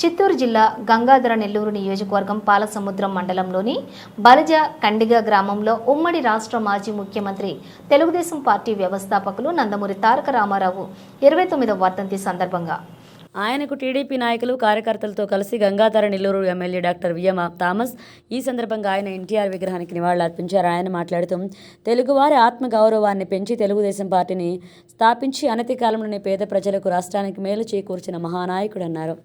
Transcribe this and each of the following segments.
చిత్తూరు జిల్లా గంగాధర నెల్లూరు నియోజకవర్గం పాలసముద్రం మండలంలోని బలిజ కండిగ గ్రామంలో ఉమ్మడి రాష్ట్ర మాజీ ముఖ్యమంత్రి తెలుగుదేశం పార్టీ వ్యవస్థాపకులు నందమూరి తారక రామారావు ఇరవై తొమ్మిదవ వర్ధంతి సందర్భంగా. ఆయనకు టీడీపీ నాయకులు కార్యకర్తలతో కలిసి Gangadhara Nellore MLA doctor VM Thomas ఈ సందర్భంగా ఆయన ఎన్టీఆర్ విగ్రహానికి నివాళులర్పించారు. ఆయన మాట్లాడుతూ తెలుగువారి ఆత్మగౌరవాన్ని పెంచి తెలుగుదేశం పార్టీని స్థాపించి అనతి కాలంలోనే పేద ప్రజలకు రాష్ట్రానికి మేలు చేకూర్చిన మహానాయకుడు అన్నారు.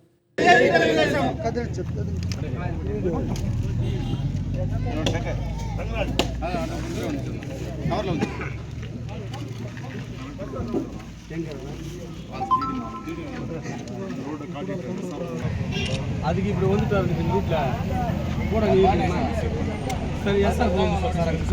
அதுக்கு இப்படி வந்துட்டாரு எங்கள் வீட்டில் போட சரி எஸ் சார் சார் அங்கே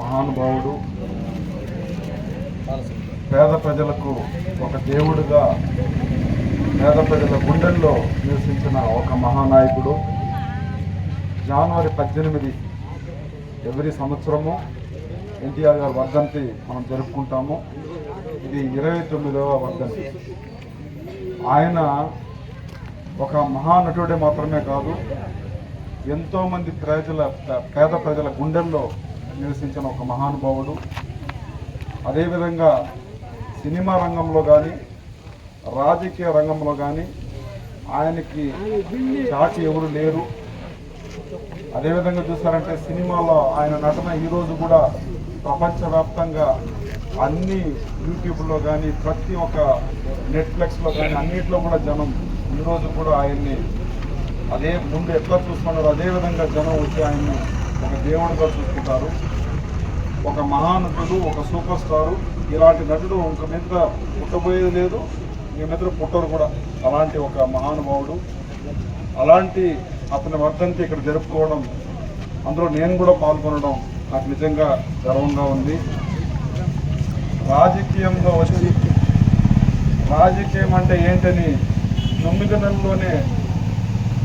మహానుభావుడు పేద ప్రజలకు ఒక దేవుడుగా పేద ప్రజల గుండెల్లో నివసించిన ఒక మహానాయకుడు. జనవరి పద్దెనిమిది ఎవరి సంవత్సరము ఎన్టీఆర్ గారి వర్ధంతి మనం జరుపుకుంటాము. ఇది ఇరవై తొమ్మిదవ వర్ధంతి. ఆయన ఒక మహానటుడే మాత్రమే కాదు ఎంతోమంది ప్రజల పేద ప్రజల గుండెల్లో నివసించిన ఒక మహానుభావుడు. అదేవిధంగా సినిమా రంగంలో కానీ రాజకీయ రంగంలో కానీ ఆయనకి చాటి ఎవరు లేరు. అదేవిధంగా చూసారంటే సినిమాలో ఆయన నటన ఈరోజు కూడా ప్రపంచవ్యాప్తంగా అన్ని యూట్యూబ్లో కానీ ప్రతి ఒక్క నెట్ఫ్లిక్స్లో కానీ అన్నిట్లో కూడా జనం ఈరోజు కూడా ఆయన్ని అదే ముందు ఎట్లా చూసుకున్నారో అదే విధంగా జనం వచ్చి ఆయన్ని ఒక దేవుడిగా చూసుకుంటారు. ఒక మహానటుడు ఒక సూపర్ స్టారు ఇలాంటి నటుడు ఇంక మీద పుట్టబోయేది లేదు. ఇంక మీద పుట్టరు కూడా. అలాంటి ఒక మహానుభావుడు. అలాంటి అతని వర్ధంతి ఇక్కడ జరుపుకోవడం అందులో నేను కూడా పాల్గొనడం నాకు నిజంగా గర్వంగా ఉంది. రాజకీయంలో వచ్చి రాజకీయం అంటే ఏంటని తొమ్మిది నెలల్లోనే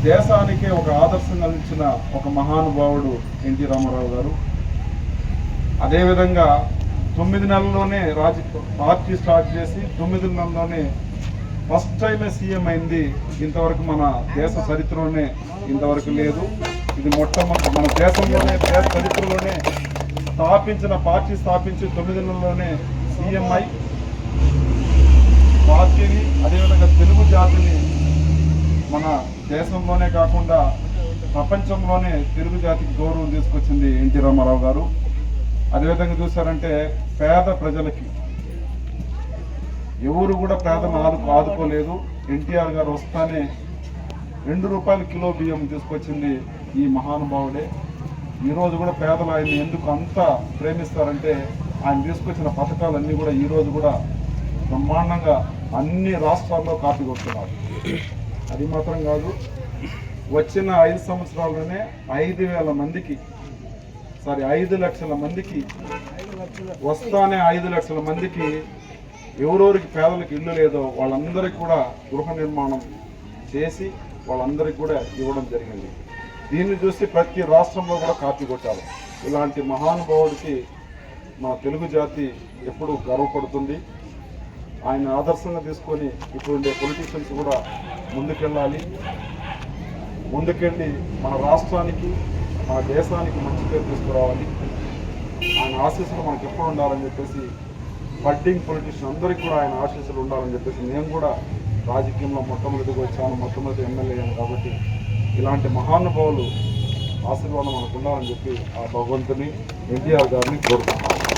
దేశానికే ఒక ఆదర్శంగా నిలిచిన ఒక మహానుభావుడు ఎన్టీ రామారావు గారు. అదేవిధంగా తొమ్మిది నెలల్లోనే రాజ పార్టీ స్టార్ట్ చేసి తొమ్మిది నెలల్లోనే ఫస్ట్ టైమే సీఎం అయింది. ఇంతవరకు మన దేశ చరిత్రలోనే ఇంతవరకు లేదు. ఇది మొట్టమొదటి మన దేశంలోనే దేశ చరిత్రలోనే స్థాపించిన పార్టీ స్థాపించి తొమ్మిది నెలల్లోనే సిఎంఐ పార్టీని అదేవిధంగా తెలుగు జాతిని మన దేశంలోనే కాకుండా ప్రపంచంలోనే తెలుగు జాతికి గౌరవం తీసుకొచ్చింది ఎన్టీ రామారావు గారు. అదేవిధంగా చూసారంటే పేద ప్రజలకి ఎవరు కూడా పేదను ఆదు ఆదుకోలేదు. ఎన్టీఆర్ గారు వస్తానే రెండు రూపాయల కిలో బియ్యం తీసుకొచ్చింది ఈ మహానుభావుడే. ఈరోజు కూడా పేదలు ఆయన్ని ఎందుకు అంత ప్రేమిస్తారంటే ఆయన తీసుకొచ్చిన పథకాలన్నీ కూడా ఈరోజు కూడా బ్రహ్మాండంగా అన్ని రాష్ట్రాల్లో కాపీ కొడుతున్నారు. అది మాత్రం కాదు వచ్చిన ఐదు సంవత్సరాల్లోనే ఐదు వేల మందికి సారీ ఐదు లక్షల మందికి వస్తానే ఐదు లక్షల మందికి ఎవరెవరికి పేదలకు ఇల్లు లేదో వాళ్ళందరికీ కూడా గృహ నిర్మాణం చేసి వాళ్ళందరికీ కూడా ఇవ్వడం జరిగింది. దీన్ని చూసి ప్రతి రాష్ట్రంలో కూడా కాపీ కొట్టాలి. ఇలాంటి మహానుభావుడికి మా తెలుగు జాతి ఎప్పుడు గర్వపడుతుంది. ఆయన ఆదర్శంగా తీసుకొని ఇప్పుడుండే పొలిటీషియన్స్ కూడా ముందుకెళ్ళాలి. ముందుకెళ్ళి మన రాష్ట్రానికి మన దేశానికి మంచి పేరు తీసుకురావాలి. ఆయన ఆశీస్సులు మనకు ఎప్పుడు ఉండాలని చెప్పేసి బడ్డింగ్ పొలిటీషియన్ అందరికీ కూడా ఆయన ఆశీస్సులు ఉండాలని చెప్పేసి నేను కూడా రాజకీయంలో మొట్టమొదటిగా వచ్చాను మొట్టమొదటి ఎమ్మెల్యే కాబట్టి ఇలాంటి మహానుభావులు ఆశీర్వాదం మనకు ఉండాలని చెప్పి ఆ భగవంతుని ఎన్టీఆర్ గారిని కోరుతున్నాను